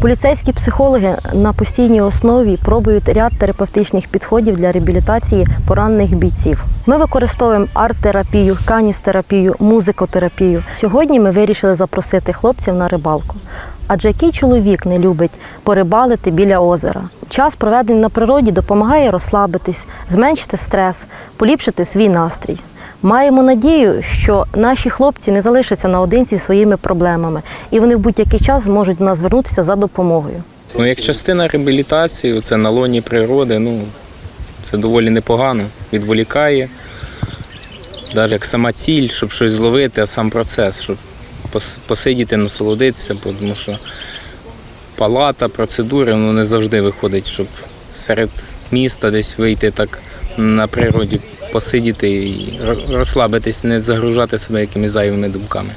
Поліцейські психологи на постійній основі пробують ряд терапевтичних підходів для реабілітації поранених бійців. Ми використовуємо арт-терапію, каністерапію, музикотерапію. Сьогодні ми вирішили запросити хлопців на рибалку. Адже який чоловік не любить порибалити біля озера? Час, проведений на природі, допомагає розслабитись, зменшити стрес, поліпшити свій настрій. Маємо надію, що наші хлопці не залишаться наодинці зі своїми проблемами, і вони в будь-який час зможуть до нас звернутися за допомогою. Ну, як частина реабілітації, це на лоні природи, ну, це доволі непогано, відволікає. Навіть як сама ціль, щоб щось зловити, а сам процес, щоб посидіти, насолодитися, тому що палата, процедури, воно не завжди виходить, щоб серед міста десь вийти так на природі, посидіти і розслабитись, не загружати себе якимись зайвими думками.